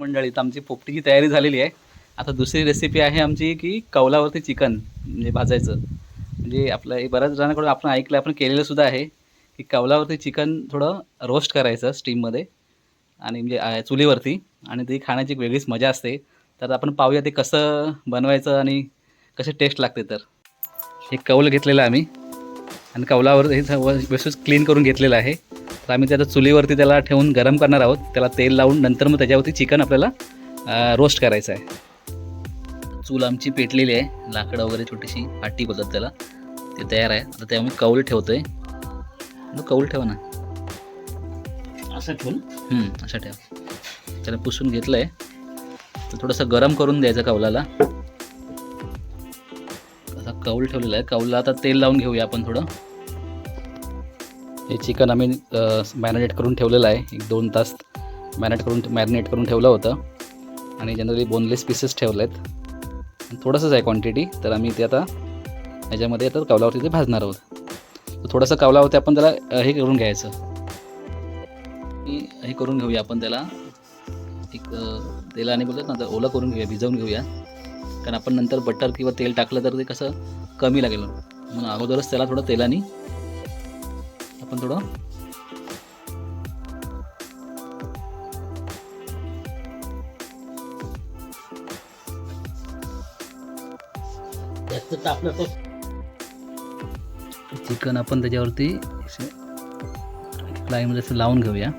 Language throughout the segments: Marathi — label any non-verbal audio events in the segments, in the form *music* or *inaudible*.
मंडळी तर आमची पोपटीची तयारी झालेली आहे. आता दुसरी रेसिपी आहे आमची की कौलावरती चिकन म्हणजे भाजायचं. म्हणजे आपलं हे बऱ्याच जणांकडून आपण ऐकलं आपण केलेलं सुद्धा आहे की कौलावरती चिकन थोडं रोस्ट करायचं स्टीममध्ये आणि म्हणजे चुलीवरती आणि ती खाण्याची एक वेगळीच मजा असते. तर आपण पाहूया ते कसं बनवायचं आणि कसे टेस्ट लागते तर. हे कौल घेतलेलं आम्ही आणि कौलावर हे सर्व व्यवस्थित क्लीन करून घेतलेलं आहे. तर आम्ही त्याला चुलीवरती त्याला ठेवून गरम करणार आहोत. त्याला तेल लावून नंतर मग त्याच्यावरती चिकन आपल्याला रोस्ट करायचं आहे. चूल आमची पेटलेली आहे. लाकडं वगैरे छोटीशी पाटी बोलतात त्याला. ते तयार आहे. आता ते आम्ही कौल ठेवतो आहे कौल ठेवा ना. असं ठेवून? असं ठेव. त्याला पुसून घेतलं आहे तर थोडंसं गरम करून द्यायचं कौलाला. आता कौल ठेवलेलं आहे. कौलला आता तेल लावून घेऊया आपण थोडं. हे चिकन आम्ही मॅरिनेट करून ठेवलेलं आहे. एक दोन तास मॅरिनेट करून मॅरिनेट करून ठेवलं होतं. आणि जनरली बोनलेस पीसेस ठेवले आहेत. थोडंसंच आहे क्वांटिटी तर आम्ही ते आता याच्यामध्ये आता कावलावरती ते भाजणार आहोत. थोडंसं कावलावरती आपण त्याला हे करून घ्यायचं. हे करून घेऊया आपण त्याला. एक तेलाने बोलत ना तर ओलं करून घेऊया भिजवून घेऊया. कारण आपण नंतर बटर किंवा तेल टाकलं तर ते कसं कमी लागेल. म्हणून अगोदरच त्याला थोडं तेलाने आपण थोडं. जास्त तापलं तर चिकन आपण त्याच्यावरती फ्लायमध्ये असं लावून घेऊया.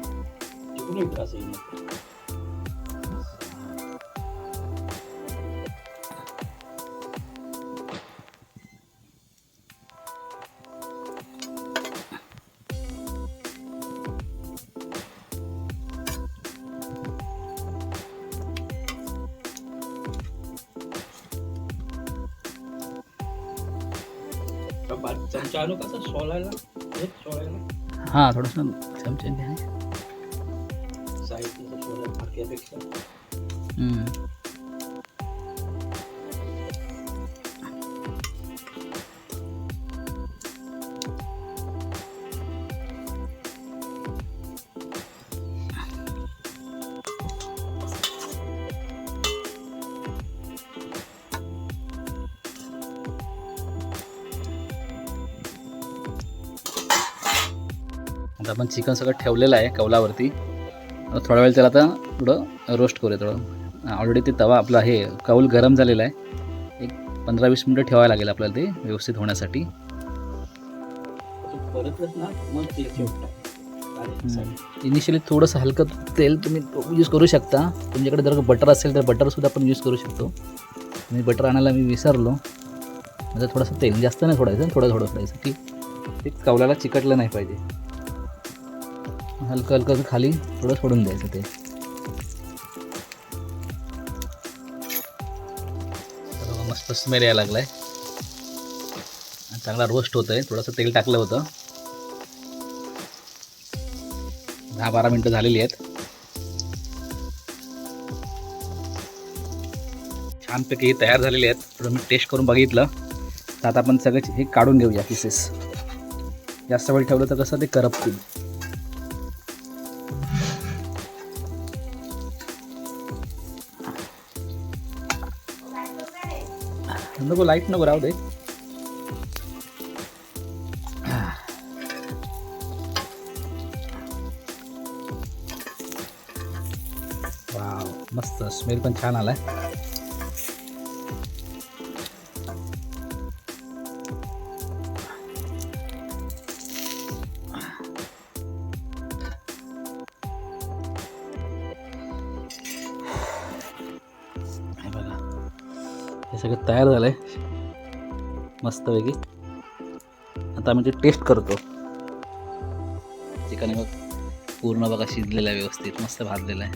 चिकून येईल असं येईल. का बा- चमचा आणू कसं सोलायला हे सोलायला हां थोडंसं चमचे घ्या साईडला सोलायला आता आपण चिकन सगळं ठेवलेलं आहे कौलावरती थोडा वेळ त्याला आता थोडं रोस्ट करूया थोडं. ऑलरेडी ते तवा आपला आहे कौल गरम झालेला आहे. एक पंधरा वीस मिनटं ठेवावं लागेल आपल्याला ते व्यवस्थित होण्यासाठी. इनिशियली थोडंसं हलकं तेल तुम्ही यूज करू शकता. तुमच्याकडे जर बटर असेल तर बटरसुद्धा आपण यूज करू शकतो. मी बटर आणायला मी विसरलो. म्हणजे थोडंसं तेल जास्त नाही सोडायचं थोडं थोडं सोडायचं. की ते कवलाला चिकटलं नाही पाहिजे. हलकं हलकं खाली थोडं सोडून द्यायचं ते. बघा, मस्त स्मेल यायला लागलाय. चांगला रोस्ट होतं आहे थोडंसं तेल टाकलं होतं. दहा बारा मिनटं झालेली आहेत. छानपैकी हे तयार झालेले आहेत. थोडं मी टेस्ट करून बघितलं. तर आता आपण सगळे हे काढून घेऊया पीसेस जास्त वेळ ठेवलं तर कसं ते करपतील. नको लाइट नको राहू दे वाव मस्त स्मेल पण छान आलाय हे सगळं तयार झालंय. मस्तपैकी. आता आम्ही ते टेस्ट करतो. चिकन बघ पूर्ण बघा शिजलेलं आहे व्यवस्थित मस्त भाजलेलं आहे.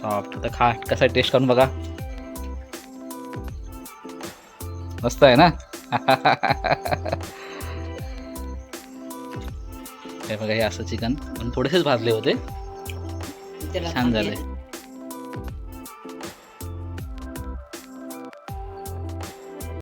सॉफ्ट आता खा कसा आहे टेस्ट करून बघा. मस्त आहे ना? *laughs* हे बघा हे असं चिकन. पण थोडेसेच भाजले होते. छान झाले